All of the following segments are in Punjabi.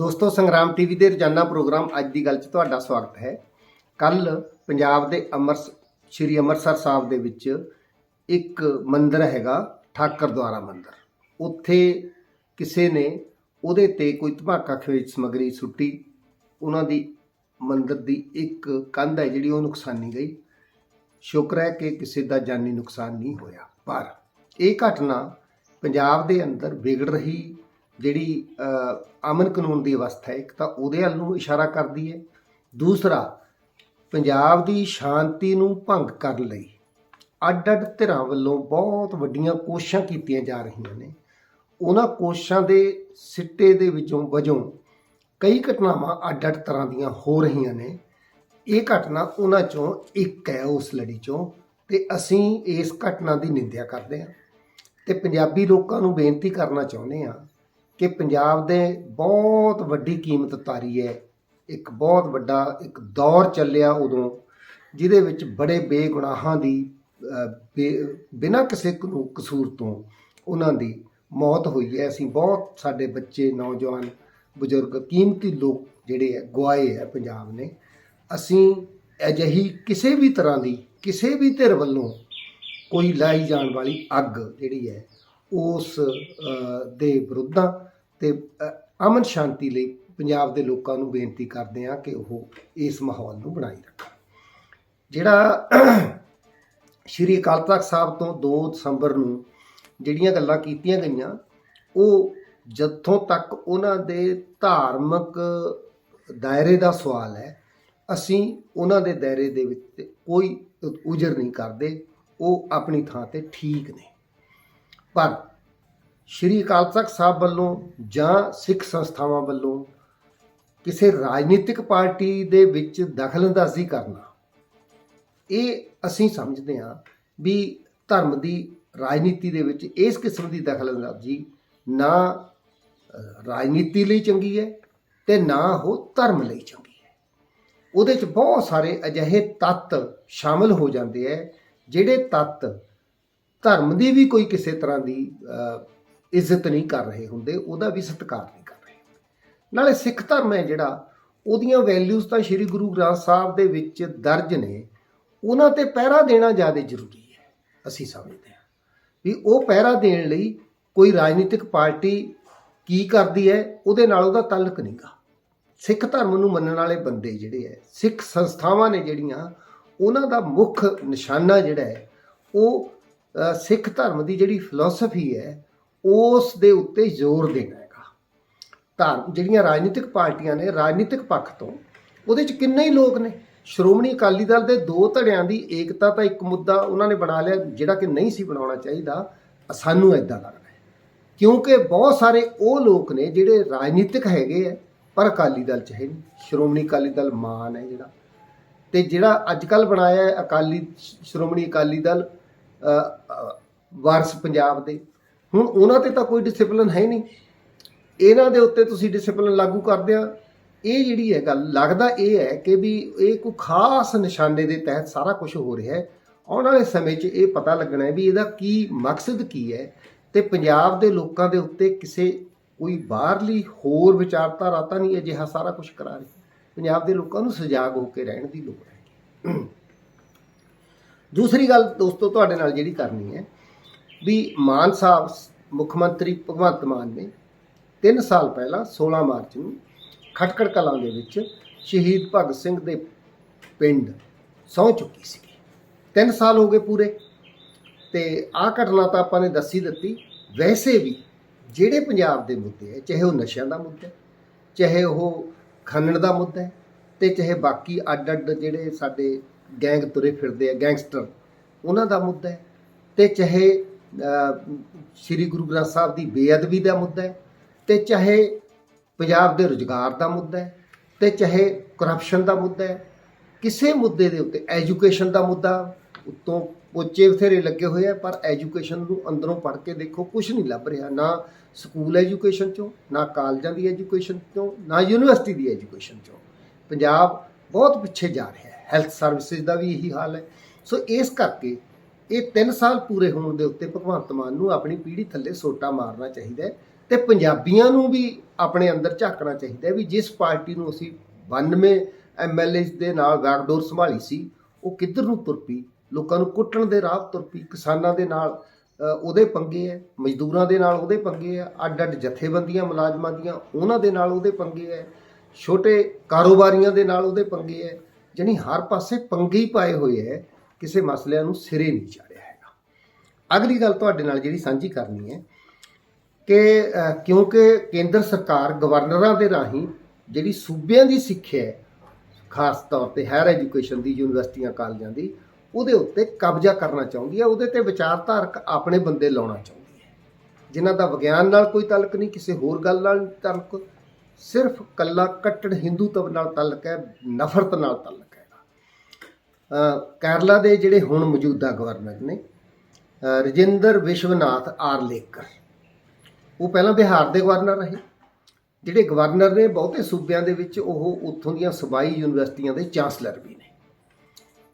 ਦੋਸਤੋ, ਸੰਗਰਾਮ ਟੀਵੀ ਦੇ ਰੋਜ਼ਾਨਾ ਪ੍ਰੋਗਰਾਮ ਅੱਜ ਦੀ ਗੱਲ 'ਚ ਤੁਹਾਡਾ ਸਵਾਗਤ ਹੈ। ਕੱਲ ਪੰਜਾਬ ਦੇ ਅੰਮ੍ਰਿਤ ਸ਼੍ਰੀ ਅੰਮ੍ਰਿਤਸਰ ਸਾਹਿਬ ਦੇ ਵਿੱਚ ਇੱਕ ਮੰਦਿਰ ਹੈਗਾ, ਠਾਕਰ ਦੁਆਰਾ ਮੰਦਿਰ। ਉੱਥੇ ਕਿਸੇ ਨੇ ਉਹਦੇ ਤੇ ਕੋਈ ਧਮਾਕਾ ਖੇਜ ਸਮਗਰੀ ਸੁੱਟੀ। ਉਹਨਾਂ ਦੀ ਮੰਦਿਰ ਦੀ ਇੱਕ ਕੰਧ ਹੈ ਜਿਹੜੀ ਉਹ ਨੁਕਸਾਨੀ ਗਈ। ਸ਼ੁਕਰ ਹੈ ਕਿ ਕਿਸੇ ਦਾ ਜਾਨੀ ਨੁਕਸਾਨ ਨਹੀਂ ਹੋਇਆ। ਪਰ ਇਹ ਘਟਨਾ ਪੰਜਾਬ ਦੇ ਅੰਦਰ ਵਿਗੜ ਰਹੀ ਜਿਹੜੀ ਅਮਨ ਕਾਨੂੰਨ ਦੀ ਅਵਸਥਾ ਹੈ, ਇੱਕ ਤਾਂ ਉਹਦੇ ਵੱਲ ਨੂੰ ਇਸ਼ਾਰਾ ਕਰਦੀ ਹੈ। ਦੂਸਰਾ, ਪੰਜਾਬ ਦੀ ਸ਼ਾਂਤੀ ਨੂੰ ਭੰਗ ਕਰਨ ਲਈ। ਅੱਡ-ਅੱਡ ਧਿਰਾਂ ਵੱਲੋਂ ਬਹੁਤ ਵੱਡੀਆਂ ਕੋਸ਼ਿਸ਼ਾਂ ਕੀਤੀਆਂ ਜਾ ਰਹੀਆਂ ਨੇ। ਉਹਨਾਂ ਕੋਸ਼ਿਸ਼ਾਂ ਦੇ ਸਿੱਟੇ ਦੇ ਵਿੱਚੋਂ ਵਜੋਂ ਕਈ ਘਟਨਾਵਾਂ ਅੱਡ-ਅੱਡ ਤਰ੍ਹਾਂ ਦੀਆਂ ਹੋ ਰਹੀਆਂ ਨੇ। ਇਹ ਘਟਨਾ ਉਹਨਾਂ ਚੋਂ ਇੱਕ ਹੈ, ਉਸ ਲੜੀ ਚੋਂ। ਤੇ ਅਸੀਂ ਇਸ ਘਟਨਾ ਦੀ ਨਿੰਦਿਆ ਕਰਦੇ ਹਾਂ। ਤੇ ਪੰਜਾਬੀ ਲੋਕਾਂ ਨੂੰ ਬੇਨਤੀ ਕਰਨਾ ਚਾਹੁੰਦੇ ਹਾਂ ਕਿ ਪੰਜਾਬ ਦੇ ਬਹੁਤ ਵੱਡੀ ਕੀਮਤ ਤਾਰੀ ਹੈ। ਇੱਕ ਬਹੁਤ ਵੱਡਾ, ਇੱਕ ਦੌਰ ਚੱਲਿਆ ਉਦੋਂ, ਜਿਹਦੇ ਵਿੱਚ ਬੜੇ ਬੇਗੁਨਾਹਾਂ ਦੀ ਬੇ- ਬਿਨਾਂ ਕਿਸੇ ਕਾਨੂੰ- ਕਸੂਰ ਤੋਂ ਉਹਨਾਂ ਦੀ ਮੌਤ ਹੋਈ ਹੈ। ਅਸੀਂ ਬਹੁਤ ਸਾਡੇ ਬੱਚੇ, ਨੌਜਵਾਨ, ਬਜ਼ੁਰਗ, ਕੀਮਤੀ ਲੋਕ ਜਿਹੜੇ ਹੈ ਗਵਾਏ ਹੈ ਪੰਜਾਬ ਨੇ। ਅਸੀਂ ਅਜਿਹੀ ਕਿਸੇ ਵੀ ਤਰ੍ਹਾਂ ਦੀ, ਕਿਸੇ ਵੀ ਧਿਰ ਵੱਲੋਂ ਕੋਈ ਲਾਈ ਜਾਣ ਵਾਲੀ ਅੱਗ ਜਿਹੜੀ ਹੈ, ਉਸ ਦੇ ਵਿਰੁੱਧਾਂ ਤੇ ਅਮਨ ਸ਼ਾਂਤੀ ਲਈ ਪੰਜਾਬ ਦੇ ਲੋਕਾਂ ਨੂੰ ਬੇਨਤੀ ਕਰਦੇ ਹਾਂ ਕਿ ਉਹ ਇਸ ਮਾਹੌਲ ਨੂੰ ਬਣਾਈ ਰੱਖਣ। ਜਿਹੜਾ ਸ਼੍ਰੀ ਅਕਾਲ ਤਖਤ ਸਾਹਿਬ ਤੋਂ 2 ਦਸੰਬਰ ਨੂੰ ਜਿਹੜੀਆਂ ਗੱਲਾਂ ਕੀਤੀਆਂ ਗਈਆਂ, ਉਹ ਜਿੱਥੋਂ ਤੱਕ ਉਹਨਾਂ ਦੇ ਧਾਰਮਿਕ ਦਾਇਰੇ ਦਾ ਸਵਾਲ ਹੈ। ਅਸੀਂ ਉਹਨਾਂ ਦੇ ਦਾਇਰੇ ਦੇ ਵਿੱਚ ਕੋਈ ਉਜਰ ਨਹੀਂ ਕਰਦੇ, ਉਹ ਆਪਣੀ ਥਾਂ ਤੇ ਠੀਕ ਨੇ। ਪਰ ਸ਼੍ਰੀ ਅਕਾਲ ਤਖਤ ਸਾਹਿਬ ਵੱਲੋਂ ਜਾਂ ਸਿੱਖ ਸੰਸਥਾਵਾਂ ਵੱਲੋਂ ਕਿਸੇ ਰਾਜਨੀਤਿਕ ਪਾਰਟੀ ਦੇ ਵਿੱਚ ਦਖਲਅੰਦਾਜ਼ੀ ਕਰਨਾ, ਇਹ ਅਸੀਂ ਸਮਝਦੇ ਹਾਂ ਵੀ ਧਰਮ ਦੀ ਰਾਜਨੀਤੀ ਦੇ ਵਿੱਚ ਇਸ ਕਿਸਮ ਦੀ ਦਖਲਅੰਦਾਜ਼ੀ ਨਾ ਰਾਜਨੀਤੀ ਲਈ ਚੰਗੀ ਹੈ ਤੇ ਨਾ ਉਹ ਧਰਮ ਲਈ ਚੰਗੀ ਹੈ। ਉਹਦੇ 'ਚ ਬਹੁਤ ਸਾਰੇ ਅਜਿਹੇ ਤੱਤ ਸ਼ਾਮਲ ਹੋ ਜਾਂਦੇ ਹੈ, ਜਿਹੜੇ ਤੱਤ ਧਰਮ ਦੀ ਵੀ ਕੋਈ ਕਿਸੇ ਤਰ੍ਹਾਂ ਦੀ ਇੱਜ਼ਤ ਨਹੀਂ ਕਰ ਰਹੇ ਹੁੰਦੇ, ਉਹਦਾ ਵੀ ਸਤਿਕਾਰ ਨਹੀਂ ਕਰ ਰਹੇ ਨਾਲੇ ਸਿੱਖ ਧਰਮ ਹੈ ਜਿਹੜਾ, ਉਹਦੀਆਂ ਵੈਲਿਊਜ਼ ਤਾਂ ਸ੍ਰੀ ਗੁਰੂ ਗ੍ਰੰਥ ਸਾਹਿਬ ਦੇ ਵਿੱਚ ਦਰਜ ਨੇ, ਉਹਨਾਂ ਤੇ ਪਹਿਰਾ ਦੇਣਾ ਜ਼ਿਆਦਾ ਜ਼ਰੂਰੀ ਹੈ, ਅਸੀਂ ਸਮਝਦੇ ਹਾਂ। ਵੀ ਉਹ ਪਹਿਰਾ ਦੇਣ ਲਈ ਕੋਈ ਰਾਜਨੀਤਿਕ ਪਾਰਟੀ ਕੀ ਕਰਦੀ ਹੈ, ਉਹਦੇ ਨਾਲ ਉਹਦਾ ਤਾਲੁਕ ਨਹੀਂਗਾ। ਸਿੱਖ ਧਰਮ ਨੂੰ ਮੰਨਣ ਵਾਲੇ ਬੰਦੇ ਜਿਹੜੇ ਹੈ, ਸਿੱਖ ਸੰਸਥਾਵਾਂ ਨੇ ਜਿਹੜੀਆਂ, ਉਹਨਾਂ ਦਾ ਮੁੱਖ ਨਿਸ਼ਾਨਾ ਜਿਹੜਾ ਹੈ, ਉਹ ਸਿੱਖ ਧਰਮ ਦੀ ਜਿਹੜੀ ਫਿਲਾਸਫੀ ਹੈ ਉਸ ਦੇ ਉੱਤੇ ਜ਼ੋਰ ਦੇਣਾ ਹੈਗਾ। ਧਰਮ ਜਿਹੜੀਆਂ ਰਾਜਨੀਤਿਕ ਪਾਰਟੀਆਂ ਨੇ ਰਾਜਨੀਤਿਕ ਪੱਖ ਤੋਂ ਉਹਦੇ ਚ ਕਿੰਨੇ ਹੀ ਲੋਕ ਨੇ? ਸ਼੍ਰੋਮਣੀ ਅਕਾਲੀ ਦਲ ਦੇ ਦੋ ਧੜਿਆਂ ਦੀ ਏਕਤਾ ਤਾਂ ਇੱਕ ਮੁੱਦਾ ਉਹਨਾਂ ਨੇ ਬਣਾ ਲਿਆ ਜਿਹੜਾ ਕਿ ਨਹੀਂ ਸੀ ਬਣਾਉਣਾ ਚਾਹੀਦਾ। ਸਾਨੂੰ ਐਦਾਂ ਲੱਗਦਾ ਕਿਉਂਕਿ ਬਹੁਤ ਸਾਰੇ ਉਹ ਲੋਕ ਨੇ ਜਿਹੜੇ ਰਾਜਨੀਤਿਕ ਹੈਗੇ ਆ ਪਰ ਅਕਾਲੀ ਦਲ ਚ ਹੈ ਨਹੀਂ। ਸ਼੍ਰੋਮਣੀ ਅਕਾਲੀ ਦਲ ਮਾਨ ਹੈ ਜਿਹੜਾ। ਤੇ ਜਿਹੜਾ ਅੱਜ ਕੱਲ ਬਣਾਇਆ ਹੈ ਅਕਾਲੀ ਸ਼੍ਰੋਮਣੀ ਅਕਾਲੀ ਦਲ ਅ, ਵਾਰਸ ਪੰਜਾਬ ਦੇ ਹੁਣ ਉਹਨਾਂ ਤੇ ਤਾਂ ਕੋਈ ਡਿਸਪਲਿਨ ਹੈ ਹੀ ਨਹੀਂ। ਇਹਨਾਂ ਦੇ ਉੱਤੇ ਤੁਸੀਂ ਡਿਸਪਲਿਨ ਲਾਗੂ ਕਰਦੇ ਆ। ਇਹ ਜਿਹੜੀ ਹੈ ਗੱਲ, ਲੱਗਦਾ ਇਹ ਹੈ ਕਿ ਵੀ ਇਹ ਕੋਈ ਖਾਸ ਨਿਸ਼ਾਨੇ ਦੇ ਤਹਿਤ ਸਾਰਾ ਕੁਝ ਹੋ ਰਿਹਾ ਹੈ। ਆਉਣ ਵਾਲੇ ਸਮੇਂ 'ਚ ਇਹ ਪਤਾ ਲੱਗਣਾ ਹੈ ਵੀ ਇਹਦਾ ਕੀ ਮਕਸਦ ਕੀ ਹੈ ਤੇ ਪੰਜਾਬ ਦੇ ਲੋਕਾਂ ਦੇ ਉੱਤੇ ਕਿਸੇ ਕੋਈ ਬਾਹਰਲੀ ਹੋਰ ਵਿਚਾਰਧਾਰਾ ਤਾਂ ਨਹੀਂ ਅਜਿਹਾ ਸਾਰਾ ਕੁਝ ਕਰਾ ਰਹੀ। ਪੰਜਾਬ ਦੇ ਲੋਕਾਂ ਨੂੰ ਸਜਾਗ ਹੋ ਕੇ ਰਹਿਣ ਦੀ ਲੋੜ ਹੈ। ਦੂਸਰੀ ਗੱਲ ਦੋਸਤੋ, ਤੁਹਾਡੇ ਨਾਲ ਜਿਹੜੀ ਕਰਨੀ ਹੈ ਵੀ ਮਾਨ ਸਾਹਿਬ, ਮੁੱਖ ਮੰਤਰੀ ਭਗਵੰਤ ਮਾਨ ਨੇ 3 ਸਾਲ ਪਹਿਲਾਂ 16 ਮਾਰਚ ਨੂੰ ਖਟਕੜ ਕਲਾਂ ਦੇ ਵਿੱਚ ਸ਼ਹੀਦ ਭਗਤ ਸਿੰਘ ਦੇ ਪਿੰਡ ਸਹੁੰ ਚੁੱਕੀ ਸੀ। 3 ਸਾਲ ਹੋ ਗਏ ਪੂਰੇ ਤੇ ਆਹ ਘਟਨਾ ਤਾਂ ਆਪਾਂ ਨੇ ਦੱਸੀ ਦਿੱਤੀ। ਵੈਸੇ ਵੀ ਜਿਹੜੇ ਪੰਜਾਬ ਦੇ ਮੁੱਦੇ ਹੈ, ਚਾਹੇ ਉਹ ਨਸ਼ਿਆਂ ਦਾ ਮੁੱਦਾ ਹੈ, ਚਾਹੇ ਉਹ ਖੰਨਣ ਦਾ ਮੁੱਦਾ ਹੈ ਤੇ ਚਾਹੇ ਬਾਕੀ ਅੱਡ-ਅੱਡ ਜਿਹੜੇ ਸਾਡੇ ਗੈਂਗ ਤੁਰੇ ਫਿਰਦੇ ਆ, ਗੈਂਗਸਟਰ, ਉਹਨਾਂ ਦਾ ਮੁੱਦਾ ਹੈ ਤੇ ਚਾਹੇ ਸ੍ਰੀ ਗੁਰੂ ਗ੍ਰੰਥ ਸਾਹਿਬ ਦੀ ਬੇਅਦਬੀ ਦਾ ਮੁੱਦਾ ਹੈ ਤੇ ਚਾਹੇ ਪੰਜਾਬ ਦੇ ਰੁਜ਼ਗਾਰ ਦਾ ਮੁੱਦਾ ਹੈ ਤੇ ਚਾਹੇ ਕਰਪਸ਼ਨ ਦਾ ਮੁੱਦਾ ਹੈ, ਕਿਸੇ ਮੁੱਦੇ ਦੇ ਉੱਤੇ ਐਜੂਕੇਸ਼ਨ ਦਾ ਮੁੱਦਾ ਉੱਤੋਂ ਪੋਚੇ ਬਥੇਰੇ ਲੱਗੇ ਹੋਏ ਆ, ਪਰ ਐਜੂਕੇਸ਼ਨ ਨੂੰ ਅੰਦਰੋਂ ਪੜ੍ਹ ਕੇ ਦੇਖੋ ਕੁਝ ਨਹੀਂ ਲੱਭ ਰਿਹਾ, ਨਾ ਸਕੂਲ ਐਜੂਕੇਸ਼ਨ ਚੋਂ, ਨਾ ਕਾਲਜਾਂ ਦੀ ਐਜੂਕੇਸ਼ਨ ਚੋਂ, ਨਾ ਯੂਨੀਵਰਸਿਟੀ ਦੀ ਐਜੂਕੇਸ਼ਨ ਚੋਂ। ਪੰਜਾਬ ਬਹੁਤ ਪਿੱਛੇ ਜਾ ਰਿਹਾ ਹੈ ਹੈਲਥ ਸਰਵਿਸਿਜ਼ ਦਾ ਵੀ ਇਹੀ ਹਾਲ ਹੈ। ਸੋ ਇਸ ਕਰਕੇ ਇਹ 3 ਸਾਲ ਪੂਰੇ ਹੋਣ ਦੇ ਉੱਤੇ ਭਗਵੰਤ ਮਾਨ ਨੂੰ ਆਪਣੀ ਪੀੜ੍ਹੀ ਥੱਲੇ ਸੋਟਾ ਮਾਰਨਾ ਚਾਹੀਦਾ ਹੈ ਤੇ ਪੰਜਾਬੀਆਂ ਨੂੰ ਵੀ ਆਪਣੇ ਅੰਦਰ ਝਾਕਣਾ ਚਾਹੀਦਾ ਹੈ ਵੀ ਜਿਸ ਪਾਰਟੀ ਨੂੰ ਅਸੀਂ 92 ਐਮਐਲਏ ਦੇ ਨਾਲ ਬਾਗਡੋਰ ਸੰਭਾਲੀ ਸੀ, ਉਹ ਕਿੱਧਰ ਨੂੰ ਤੁਰ ਪਈ? ਲੋਕਾਂ ਨੂੰ ਕੁੱਟਣ ਦੇ ਰਾਹ ਤੁਰ ਪਈ, ਕਿਸਾਨਾਂ ਦੇ ਨਾਲ ਉਹਦੇ ਪੰਗੇ ਹੈ, ਮਜ਼ਦੂਰਾਂ ਦੇ ਨਾਲ ਉਹਦੇ ਪੰਗੇ ਹੈ ਅੱਡ ਅੱਡ ਜਥੇਬੰਦੀਆਂ, ਮੁਲਾਜ਼ਮਾਂ ਦੀਆਂ ਉਹਨਾਂ ਦੇ ਨਾਲ ਉਹਦੇ ਪੰਗੇ ਹੈ, ਛੋਟੇ ਕਾਰੋਬਾਰੀਆਂ ਦੇ ਨਾਲ ਉਹਦੇ ਪੰਗੇ ਹੈ, ਜਾਣੀ ਹਰ ਪਾਸੇ ਪੰਗੇ ਹੀ ਪਾਏ ਹੋਏ ਹੈ। ਕਿਸੇ ਮਸਲਿਆਂ ਨੂੰ ਸਿਰੇ ਨਹੀਂ ਚਾੜਿਆ ਹੈਗਾ। ਅਗਲੀ ਗੱਲ ਤੁਹਾਡੇ ਨਾਲ ਜਿਹੜੀ ਸਾਂਝੀ ਕਰਨੀ ਹੈ ਕਿ ਕਿਉਂਕਿ ਕੇਂਦਰ ਸਰਕਾਰ ਗਵਰਨਰਾਂ ਦੇ ਰਾਹੀਂ ਜਿਹੜੀ ਸੂਬਿਆਂ ਦੀ ਸਿੱਖਿਆ ਹੈ, ਖਾਸ ਤੌਰ ਤੇ ਹਾਇਰ ਐਜੂਕੇਸ਼ਨ ਦੀ, ਯੂਨੀਵਰਸਿਟੀਆਂ, ਕਾਲਜਾਂ ਦੀ, ਉਹਦੇ ਉੱਤੇ ਕਬਜ਼ਾ ਕਰਨਾ ਚਾਹੁੰਦੀ ਹੈ, ਉਹਦੇ ਤੇ ਵਿਚਾਰਧਾਰਕ ਆਪਣੇ ਬੰਦੇ ਲਾਉਣਾ ਚਾਹੁੰਦੀ ਹੈ। ਜਿਨ੍ਹਾਂ ਦਾ ਵਿਗਿਆਨ ਨਾਲ ਕੋਈ ਤਾਲੁਕ ਨਹੀਂ, ਕਿਸੇ ਹੋਰ ਗੱਲ ਨਾਲ ਤਾਲੁਕ, ਸਿਰਫ ਕੱਲਾ ਕੱਟੜ ਹਿੰਦੂਤਵ ਨਾਲ ਤਾਲੁਕ ਹੈ, ਨਫ਼ਰਤ ਨਾਲ ਤਾਲੁਕ ਕੇਰਲਾ ਦੇ ਜਿਹੜੇ ਹੁਣ ਮੌਜੂਦਾ ਗਵਰਨਰ ਨੇ ਰਜਿੰਦਰ ਵਿਸ਼ਵਨਾਥ ਆਰਲੇਕਰ। ਉਹ ਪਹਿਲਾਂ ਬਿਹਾਰ ਦੇ ਗਵਰਨਰ ਰਹੇ। ਜਿਹੜੇ ਗਵਰਨਰ ਨੇ ਬਹੁਤੇ ਸੂਬਿਆਂ ਦੇ ਵਿੱਚ ਉਹ ਉੱਥੋਂ ਦੀਆਂ ਸਬਾਈ ਯੂਨੀਵਰਸਿਟੀਆਂ ਦੇ ਚਾਂਸਲਰ ਵੀ ਨੇ।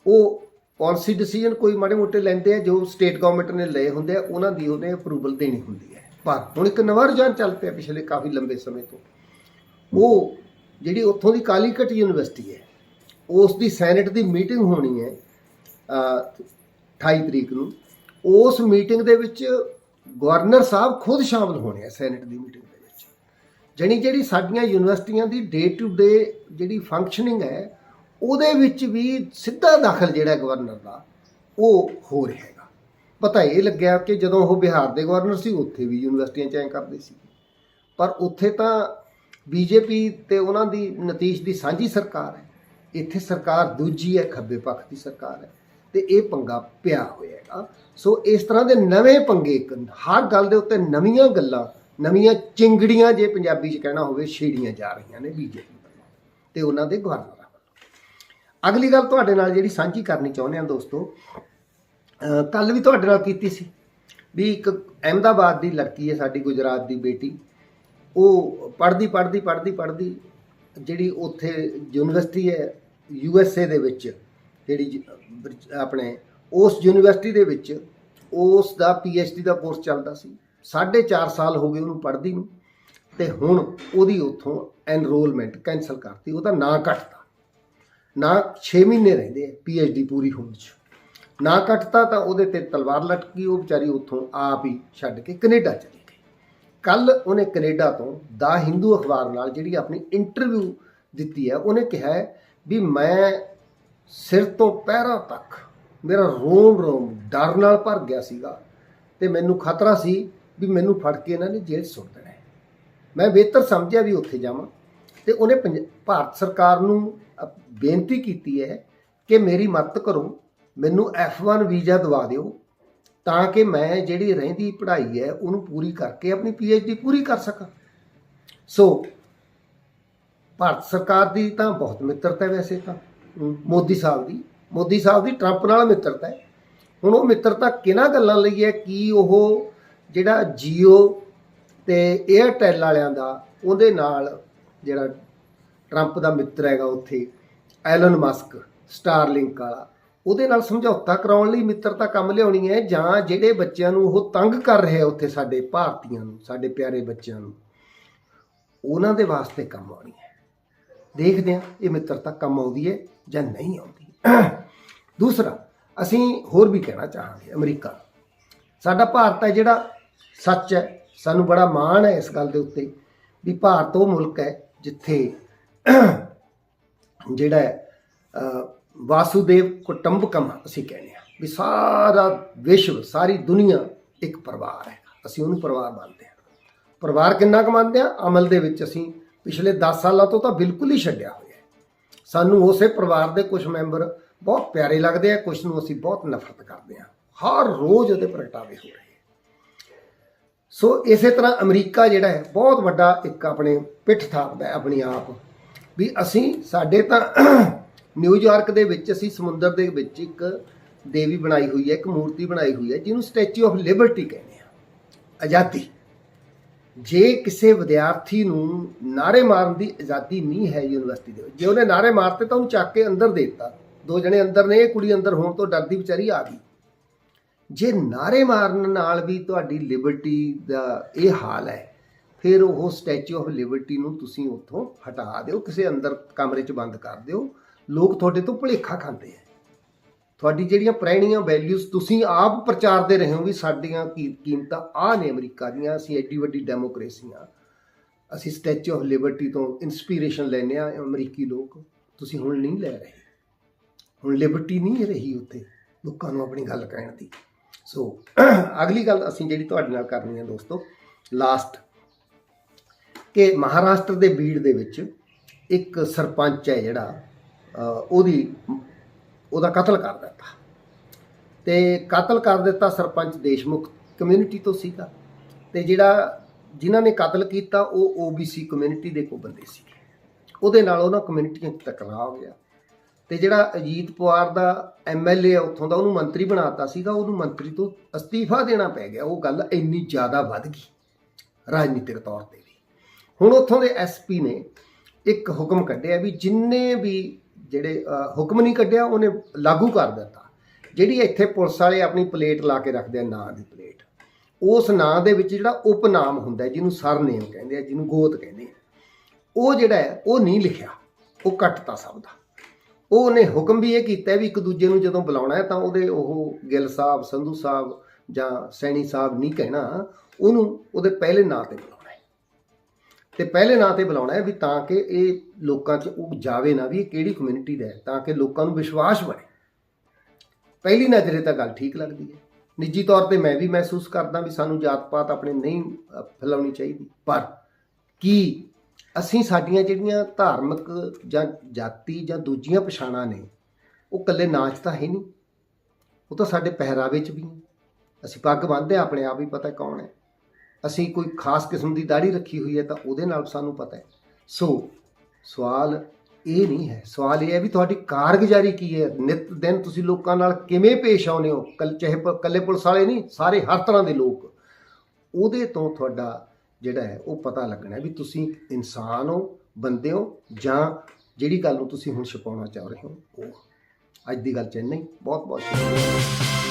ਉਹ ਪਾਲਿਸੀ ਡਿਸੀਜਨ ਕੋਈ ਮਾੜੇ ਮੋਟੇ ਲੈਂਦੇ ਆ, ਜੋ ਸਟੇਟ ਗਵਰਨਮੈਂਟ ਨੇ ਲਏ ਹੁੰਦੇ ਆ, ਉਹਨਾਂ ਦੀ ਉਹਨੇ ਅਪਰੂਵਲ ਦੇਣੀ ਹੁੰਦੀ ਹੈ। ਪਰ ਹੁਣ ਇੱਕ ਨਵਾਂ ਰੁਝਾਨ ਚੱਲ ਪਿਆ ਪਿਛਲੇ ਕਾਫੀ ਲੰਬੇ ਸਮੇਂ ਤੋਂ। ਉਹ ਜਿਹੜੀ ਉੱਥੋਂ ਦੀ ਕਾਲੀਕਟ ਯੂਨੀਵਰਸਿਟੀ ਹੈ ਉਸ ਦੀ ਸੈਨੇਟ ਦੀ ਮੀਟਿੰਗ ਹੋਣੀ ਹੈ ਅ, 28 ਤਰੀਕ ਨੂੰ। ਉਸ ਮੀਟਿੰਗ ਦੇ ਵਿੱਚ ਗਵਰਨਰ ਸਾਹਿਬ ਖੁਦ ਸ਼ਾਮਲ ਹੋਣੇ ਆ ਸੈਨੇਟ ਦੀ ਮੀਟਿੰਗ ਦੇ ਵਿੱਚ। ਜਾਣੀ ਜਿਹੜੀ ਸਾਡੀਆਂ ਯੂਨੀਵਰਸਿਟੀਆਂ ਦੀ ਡੇ ਟੂ ਡੇ ਜਿਹੜੀ ਫੰਕਸ਼ਨਿੰਗ ਹੈ ਉਹਦੇ ਵਿੱਚ ਵੀ ਸਿੱਧਾ ਦਾਖਲ ਜਿਹੜਾ ਗਵਰਨਰ ਦਾ ਉਹ ਹੋ ਰਿਹਾ ਹੈਗਾ। ਪਤਾ ਇਹ ਲੱਗਿਆ ਕਿ ਜਦੋਂ ਉਹ ਬਿਹਾਰ ਦੇ ਗਵਰਨਰ ਸੀ ਉੱਥੇ ਵੀ ਯੂਨੀਵਰਸਿਟੀਆਂ ਚ ਕਰਦੇ ਸੀ। ਪਰ ਉੱਥੇ ਤਾਂ ਬੀਜੇਪੀ ਤੇ ਉਹਨਾਂ ਦੀ ਨਤੀਸ਼ ਦੀ ਸਾਂਝੀ ਸਰਕਾਰ ਹੈ। ਇੱਥੇ ਸਰਕਾਰ ਦੂਜੀ ਹੈ, ਖੱਬੇ ਪੱਖ ਦੀ ਸਰਕਾਰ ਹੈ। ਤੇ ਇਹ ਪੰਗਾ ਪਿਆ ਹੋਇਆ ਹੈਗਾ ਸੋ ਇਸ ਤਰ੍ਹਾਂ ਦੇ ਨਵੇਂ ਪੰਗੇ ਇੱਕ ਹਰ ਗੱਲ ਦੇ ਉੱਤੇ ਨਵੀਆਂ ਗੱਲਾਂ, ਨਵੀਆਂ ਚਿੰਗੜੀਆਂ ਜੇ ਪੰਜਾਬੀ 'ਚ ਕਹਿਣਾ ਹੋਵੇ, ਛੇੜੀਆਂ ਜਾ ਰਹੀਆਂ ਨੇ ਬੀਜੇਪੀ ਵੱਲੋਂ। ਤੇ ਉਹਨਾਂ ਦੇ ਗਵਰਨਰਾਂ ਵੱਲੋਂ। ਅਗਲੀ ਗੱਲ ਤੁਹਾਡੇ ਨਾਲ ਜਿਹੜੀ ਸਾਂਝੀ ਕਰਨੀ ਚਾਹੁੰਦੇ ਹਾਂ ਦੋਸਤੋ ਕੱਲ ਵੀ ਤੁਹਾਡੇ ਨਾਲ ਕੀਤੀ ਸੀ ਵੀ ਇੱਕ ਅਹਿਮਦਾਬਾਦ ਦੀ ਲੜਕੀ ਹੈ ਸਾਡੀ ਗੁਜਰਾਤ ਦੀ ਬੇਟੀ। ਉਹ ਪੜ੍ਹਦੀ ਪੜ੍ਹਦੀ ਪੜ੍ਹਦੀ ਪੜ੍ਹਦੀ ਜਿਹੜੀ ਉੱਥੇ ਯੂਨੀਵਰਸਿਟੀ ਹੈ ਯੂ ਐਸ ਏ ਦੇ ਵਿੱਚ ਜਿਹੜੀ ਜ- ਆਪਣੇ ਉਸ ਯੂਨੀਵਰਸਿਟੀ ਦੇ ਵਿੱਚ ਉਸ ਦਾ ਪੀ ਐਚ ਡੀ ਦਾ ਕੋਰਸ ਚੱਲਦਾ ਸੀ। 4.5 ਸਾਲ ਹੋ ਗਏ ਉਹਨੂੰ ਪੜ੍ਹਦੀ ਨੂੰ ਤੇ ਹੁਣ ਉਹਦੀ ਉੱਥੋਂ ਐਨਰੋਲਮੈਂਟ ਕੈਨਸਲ ਕਰਤੀ। ਉਹਦਾ ਨਾਂ ਕੱਟਤਾ ਨਾ 6 ਮਹੀਨੇ ਰਹਿੰਦੇ ਪੀ ਐਚ ਡੀ ਪੂਰੀ ਹੋਣ ਚ। ਨਾ ਕੱਟਤਾ ਤਾਂ ਉਹਦੇ ਤੇ ਤਲਵਾਰ ਲਟਕੀ, ਉਹ ਵਿਚਾਰੀ ਉੱਥੋਂ ਆਪ ਹੀ ਛੱਡ ਕੇ ਕੈਨੇਡਾ ਚਲੀ ਗਈ। ਕੱਲ ਉਹਨੇ ਕੈਨੇਡਾ ਤੋਂ ਦਾ ਹਿੰਦੂ ਅਖਬਾਰ ਨਾਲ ਜਿਹੜੀ ਆਪਣੀ ਇੰਟਰਵਿਊ ਦਿੱਤੀ ਹੈ, ਉਹਨੇ ਕਿਹਾ ਵੀ ਮੈਂ ਸਿਰ ਤੋਂ ਪੈਰਾਂ ਤੱਕ ਮੇਰਾ ਰੋਮ ਰੋਮ ਡਰ ਨਾਲ ਭਰ ਗਿਆ ਸੀਗਾ ਤੇ ਮੈਨੂੰ ਖਤਰਾ ਸੀ ਵੀ ਮੈਨੂੰ ਫੜ ਕੇ ਇਹਨਾਂ ਨੇ ਜੇਲ੍ਹ ਸੁੱਟ ਦੇਣਾ ਹੈ। ਮੈਂ ਬਿਹਤਰ ਸਮਝਿਆ ਵੀ ਉੱਥੇ ਜਾਵਾਂ ਤੇ ਉਹਨੇ ਪੰਜ- ਭਾਰਤ ਸਰਕਾਰ ਨੂੰ ਬੇਨਤੀ ਕੀਤੀ ਹੈ ਕਿ ਮੇਰੀ ਮਦਦ ਕਰੋ, ਮੈਨੂੰ F1 ਵੀਜ਼ਾ ਦਵਾ ਦਿਓ ਤਾਂ ਕਿ ਮੈਂ ਜਿਹੜੀ ਰਹਿੰਦੀ ਪੜ੍ਹਾਈ ਹੈ ਉਹਨੂੰ ਪੂਰੀ ਕਰਕੇ ਆਪਣੀ ਡੀ ਪੂਰੀ ਕਰ ਸਕਾਂ। ਸੋ ਭਾਰਤ ਸਰਕਾਰ ਦੀ ਤਾਂ ਬਹੁਤ ਮਿੱਤਰਤਾ ਹੈ ਵੈਸੇ ਤਾਂ। ਮੋਦੀ ਸਾਹਿਬ ਦੀ। ਮੋਦੀ ਸਾਹਿਬ ਦੀ ਟਰੰਪ ਨਾਲ ਮਿੱਤਰਤਾ ਹੈ। ਹੁਣ ਉਹ ਮਿੱਤਰਤਾ ਕਿਹਨਾਂ ਗੱਲਾਂ ਲਈ ਹੈ? ਕੀ ਉਹ ਜਿਹੜਾ ਜੀਓ ਤੇ 에ਅਰਟੈਲ ਵਾਲਿਆਂ ਦਾ, ਉਹਦੇ ਨਾਲ ਜਿਹੜਾ ਟਰੰਪ ਦਾ ਮਿੱਤਰ ਹੈਗਾ ਉੱਥੇ ਐਲਨ ਮਸਕ ਸਟਾਰਲਿੰਕ ਵਾਲਾ, ਉਹਦੇ ਨਾਲ ਸਮਝੌਤਾ ਕਰਾਉਣ ਲਈ ਮਿੱਤਰਤਾ ਕੰਮ ਲਿਆਉਣੀ ਹੈ ਜਾਂ ਜਿਹੜੇ ਬੱਚਿਆਂ ਨੂੰ ਉਹ ਤੰਗ ਕਰ ਰਿਹਾ ਉੱਥੇ ਸਾਡੇ ਭਾਰਤੀਆਂ ਨੂੰ, ਸਾਡੇ ਪਿਆਰੇ ਬੱਚਿਆਂ ਨੂੰ, ਉਹਨਾਂ ਦੇ ਵਾਸਤੇ ਕੰਮ ਆਉਣੀ ਹੈ। ਦੇਖਦੇ ਹਾਂ ਇਹ ਮਿੱਤਰਤਾ ਕੰਮ ਆਉਂਦੀ ਹੈ ਜਾਂ ਨਹੀਂ ਆਉਂਦੀ। ਦੂਸਰਾ ਅਸੀਂ ਹੋਰ ਵੀ ਕਹਿਣਾ ਚਾਹਾਂਗੇ ਅਮਰੀਕਾ। ਸਾਡਾ ਭਾਰਤ ਹੈ ਜਿਹੜਾ ਸੱਚ ਹੈ ਸਾਨੂੰ ਬੜਾ ਮਾਣ ਹੈ ਇਸ ਗੱਲ ਦੇ ਉੱਤੇ ਵੀ ਭਾਰਤ ਉਹ ਮੁਲਕ ਹੈ ਜਿੱਥੇ ਜਿਹੜਾ ਹੈ, ਅਹ, ਵਾਸੂਦੇਵ ਕੁਟੰਬਕਮ ਅਸੀਂ ਕਹਿੰਦੇ ਆ ਵੀ ਸਾਰਾ ਵਿਸ਼ਵ ਸਾਰੀ ਦੁਨੀਆ ਇੱਕ ਪਰਿਵਾਰ ਹੈ। ਅਸੀਂ ਉਹਨੂੰ ਪਰਿਵਾਰ ਮੰਨਦੇ ਹਾਂ। ਪਰਿਵਾਰ ਕਿੰਨਾ ਕੁ ਮੰਨਦੇ ਆ ਅਮਲ ਦੇ ਵਿੱਚ ਅਸੀਂ ਪਿਛਲੇ 10 ਸਾਲਾਂ ਤੋਂ ਤਾਂ ਬਿਲਕੁਲ ਹੀ ਛੱਡਿਆ ਹੋਇਆ ਸਾਨੂੰ ਉਸੇ ਪਰਿਵਾਰ ਦੇ ਕੁਝ ਮੈਂਬਰ ਬਹੁਤ ਪਿਆਰੇ ਲੱਗਦੇ ਆ ਕੁਝ ਨੂੰ ਅਸੀਂ ਬਹੁਤ ਨਫ਼ਰਤ ਕਰਦੇ ਆ। ਹਰ ਰੋਜ਼ ਉਹਦੇ ਪ੍ਰਗਟਾਵੇ ਹੋ ਰਹੇ ਸੋ ਇਸੇ ਤਰ੍ਹਾਂ ਅਮਰੀਕਾ ਜਿਹੜਾ ਹੈ, ਬਹੁਤ ਵੱਡਾ ਇੱਕ ਆਪਣੇ ਪਿੱਠ ਥਾਪਦਾ ਹੈ ਆਪਣੀ ਆਪ। ਵੀ ਅਸੀਂ, ਸਾਡੇ ਤਾਂ ਨਿਊਯਾਰਕ ਦੇ ਵਿੱਚ ਅਸੀਂ ਸਮੁੰਦਰ ਦੇ ਵਿੱਚ ਇੱਕ ਦੇਵੀ ਬਣਾਈ ਹੋਈ ਹੈ, ਇੱਕ ਮੂਰਤੀ ਬਣਾਈ ਹੋਈ ਹੈ, ਜਿਹਨੂੰ ਸਟੈਚੂ ਆਫ ਲਿਬਰਟੀ ਕਹਿੰਦੇ ਆ। ਆਜ਼ਾਦੀ। ਜੇ ਕਿਸੇ ਵਿਦਿਆਰਥੀ ਨੂੰ ਨਾਰੇ ਮਾਰਨ ਦੀ ਆਜ਼ਾਦੀ ਨਹੀਂ ਹੈ ਯੂਨੀਵਰਸਿਟੀ ਦੇ ਵਿੱਚ, ਜੇ ਉਹਨੇ ਨਾਰੇ ਮਾਰਤੇ ਤਾਂ ਉਹਨੂੰ ਚੱਕ ਕੇ ਅੰਦਰ ਦੇ ਦਿੱਤਾ। ਦੋ ਜਣੇ ਅੰਦਰ ਨੇ ਕੁੜੀ ਅੰਦਰ ਹੋਣ ਤੋਂ ਡਰਦੀ ਵਿਚਾਰੀ ਆ ਗਈ। ਜੇ ਨਾਰੇ ਮਾਰਨ ਨਾਲ ਵੀ ਤੁਹਾਡੀ ਲਿਬਰਟੀ ਦਾ ਇਹ ਹਾਲ ਹੈ, ਫਿਰ ਉਹ ਸਟੈਚੂ ਆਫ ਲਿਬਰਟੀ ਨੂੰ ਤੁਸੀਂ ਉੱਥੋਂ ਹਟਾ ਦਿਓ, ਕਿਸੇ ਅੰਦਰ ਕਮਰੇ 'ਚ ਬੰਦ ਕਰ ਦਿਓ। ਲੋਕ ਤੁਹਾਡੇ ਤੋਂ ਭੁਲੇਖਾ ਖਾਂਦੇ ਆ। ਤੁਹਾਡੀ ਜਿਹੜੀਆਂ ਪੁਰਾਣੀਆਂ ਵੈਲਿਊਜ਼ ਤੁਸੀਂ ਆਪ ਪ੍ਰਚਾਰਦੇ ਰਹੇ ਹੋ ਵੀ ਸਾਡੀਆਂ ਕੀ ਕੀਮਤਾਂ ਆ ਨੇ ਅਮਰੀਕਾ ਦੀਆਂ, ਅਸੀਂ ਐਡੀ ਵੱਡੀ ਡੈਮੋਕ੍ਰੇਸੀ ਆ ਅਸੀਂ ਸਟੈਚੂ ਆਫ ਲਿਬਰਟੀ ਤੋਂ ਇਨਸਪੀਰੇਸ਼ਨ ਲੈਨੇ ਆ ਅਮਰੀਕੀ ਲੋਕ। ਤੁਸੀਂ ਹੁਣ ਨਹੀਂ ਲੈ ਰਹੇ। ਹੁਣ ਲਿਬਰਟੀ ਨਹੀਂ ਰਹੀ ਉੱਥੇ, ਲੋਕਾਂ ਨੂੰ ਆਪਣੀ ਗੱਲ ਕਹਿਣ ਦੀ। ਸੋ ਅਗਲੀ ਗੱਲ ਅਸੀਂ ਜਿਹੜੀ ਤੁਹਾਡੇ ਨਾਲ ਕਰਨੀ ਹੈ ਦੋਸਤੋ ਲਾਸਟ ਕਿ ਮਹਾਰਾਸ਼ਟਰ ਦੇ ਬੀੜ ਦੇ ਵਿੱਚ ਇੱਕ ਸਰਪੰਚ ਹੈ ਜਿਹੜਾ ਉਹਦੀ ਉਹਦਾ ਕਤਲ ਕਰ ਦਿੱਤਾ। ਤੇ ਕਤਲ ਕਰ ਦਿੱਤਾ ਸਰਪੰਚ ਦੇਸ਼ਮੁਖ ਕਮਿਊਨਿਟੀ ਤੋਂ ਸੀਗਾ। ਤੇ ਜਿਹੜਾ ਜਿਨ੍ਹਾਂ ਨੇ ਕਤਲ ਕੀਤਾ, ਉਹ OBC ਕਮਿਊਨਿਟੀ ਦੇ ਕੋ ਬੰਦੇ ਸੀ ਉਹਦੇ ਨਾਲ ਉਹਨਾਂ ਕਮਿਊਨਿਟੀਆਂ 'ਚ ਟਕਰਾਅ ਹੋ ਗਿਆ। ਤੇ ਜਿਹੜਾ ਅਜੀਤ ਪਵਾਰ ਦਾ ਐਮਐਲਏ ਆ, ਉੱਥੋਂ ਦਾ ਉਹਨੂੰ ਮੰਤਰੀ ਬਣਾਤਾ ਸੀਗਾ। ਉਹਨੂੰ ਮੰਤਰੀ ਤੋਂ ਅਸਤੀਫਾ ਦੇਣਾ ਪੈ ਗਿਆ। ਉਹ ਗੱਲ ਇੰਨੀ ਜ਼ਿਆਦਾ ਵੱਧ ਗਈ ਰਾਜਨੀਤਿਕ ਤੌਰ ਤੇ ਵੀ। ਹੁਣ ਉੱਥੋਂ ਦੇ ਐਸਪੀ ਨੇ ਇੱਕ ਹੁਕਮ ਕੱਢਿਆ ਵੀ ਜਿੰਨੇ ਵੀ ਜਿਹੜੇ ਹੁਕਮ ਨਹੀਂ ਕੱਢਿਆ, ਉਹਨੇ ਲਾਗੂ ਕਰ ਦਿੱਤਾ। ਜਿਹੜੀ ਇੱਥੇ ਪੁਲਿਸ ਵਾਲੇ ਆਪਣੀ ਪਲੇਟ ਲਾ ਕੇ ਰੱਖਦੇ ਆ, ਨਾਂ ਦੀ ਪਲੇਟ। ਉਸ ਨਾਂ ਦੇ ਵਿੱਚ ਜਿਹੜਾ ਉਪਨਾਮ ਹੁੰਦਾ ਜਿਹਨੂੰ ਸਰਨੇਮ ਕਹਿੰਦੇ ਆ, ਜਿਹਨੂੰ ਗੋਤ ਕਹਿੰਦੇ ਆ, ਉਹ ਜਿਹੜਾ ਹੈ, ਉਹ ਨਹੀਂ ਲਿਖਿਆ। ਉਹ ਕੱਟਤਾ ਸਭ ਦਾ। ਉਹ ਉਹਨੇ ਹੁਕਮ ਵੀ ਇਹ ਕੀਤਾ ਵੀ ਇੱਕ ਦੂਜੇ ਨੂੰ ਜਦੋਂ ਬੁਲਾਉਣਾ ਹੈ, ਤਾਂ ਉਹਦੇ ਉਹ ਗਿੱਲ ਸਾਹਿਬ, ਸੰਧੂ ਸਾਹਿਬ ਜਾਂ ਸੈਣੀ ਸਾਹਿਬ ਨਹੀਂ ਕਹਿਣਾ, ਉਹਨੂੰ ਉਹਦੇ ਪਹਿਲੇ ਨਾਂ ਤੇ ਬੁਲਾਉਣਾ ਤੇ ਪਹਿਲੇ ਨਾਂ ਤੇ ਬੁਲਾਉਣਾ ਹੈ ਵੀ ਤਾਂ ਕਿ ਇਹ ਲੋਕਾਂ 'ਚ ਉਹ ਜਾਵੇ ਨਾ ਵੀ ਇਹ ਕਿਹੜੀ ਕਮਿਊਨਿਟੀ ਦਾ ਹੈ, ਤਾਂ ਕਿ ਲੋਕਾਂ ਨੂੰ ਵਿਸ਼ਵਾਸ ਬਣੇ। ਪਹਿਲੀ ਨਜ਼ਰੇ ਤਾਂ ਗੱਲ ਠੀਕ ਲੱਗਦੀ ਹੈ। ਨਿੱਜੀ ਤੌਰ ਤੇ ਮੈਂ ਵੀ ਮਹਿਸੂਸ ਕਰਦਾ ਵੀ ਸਾਨੂੰ ਜਾਤ ਪਾਤ ਆਪਣੇ ਨਹੀਂ ਫੈਲਾਉਣੀ ਚਾਹੀਦੀ। ਪਰ ਕੀ ਅਸੀਂ ਸਾਡੀਆਂ ਜਿਹੜੀਆਂ ਧਾਰਮਿਕ ਜਾਂ ਜਾਤੀ ਜਾਂ ਦੂਜੀਆਂ ਪਛਾਣਾਂ ਨੇ, ਉਹ ਇਕੱਲੇ ਨਾਚ ਤਾਂ ਹੈ ਨਹੀਂ। ਉਹ ਤਾਂ ਸਾਡੇ ਪਹਿਰਾਵੇ 'ਚ ਵੀ ਹੈ। ਅਸੀਂ ਪੱਗ ਬੰਨ੍ਹਦੇ ਹਾਂ, ਆਪਣੇ ਆਪ ਹੀ ਪਤਾ ਕੌਣ ਹੈ। ਅਸੀਂ ਕੋਈ ਖਾਸ ਕਿਸਮ ਦੀ ਦਾੜੀ ਰੱਖੀ ਹੋਈ ਹੈ ਤਾਂ ਉਹਦੇ ਨਾਲ ਸਾਨੂੰ ਪਤਾ ਹੈ। ਸੋ, ਸਵਾਲ ਇਹ ਨਹੀਂ ਹੈ। ਸਵਾਲ ਇਹ ਹੈ ਵੀ ਤੁਹਾਡੀ ਕਾਰਗੁਜ਼ਾਰੀ ਕੀ ਹੈ? ਨਿਤ ਦਿਨ ਤੁਸੀਂ ਲੋਕਾਂ ਨਾਲ ਕਿਵੇਂ ਪੇਸ਼ ਆਉਂਦੇ ਹੋ? ਕੱਲ ਚਾਹੇ ਪ- ਇਕੱਲੇ ਪੁਲਿਸ ਵਾਲੇ ਨਹੀਂ, ਸਾਰੇ ਹਰ ਤਰ੍ਹਾਂ ਦੇ ਲੋਕ। ਉਹਦੇ ਤੋਂ ਤੁਹਾਡਾ ਜਿਹੜਾ ਹੈ, ਉਹ ਪਤਾ ਲੱਗਣਾ ਵੀ ਤੁਸੀਂ ਇਨਸਾਨ ਹੋ, ਬੰਦੇ ਹੋ, ਜਾਂ ਜਿਹੜੀ ਗੱਲ ਨੂੰ ਤੁਸੀਂ ਹੁਣ ਛੁਪਾਉਣਾ ਚਾਹ ਰਹੇ ਹੋ, ਉਹ। ਅੱਜ ਦੀ ਗੱਲ ਚ ਇੰਨਾ ਹੀ। ਬਹੁਤ ਬਹੁਤ ਸ਼ੁਕਰੀਆ।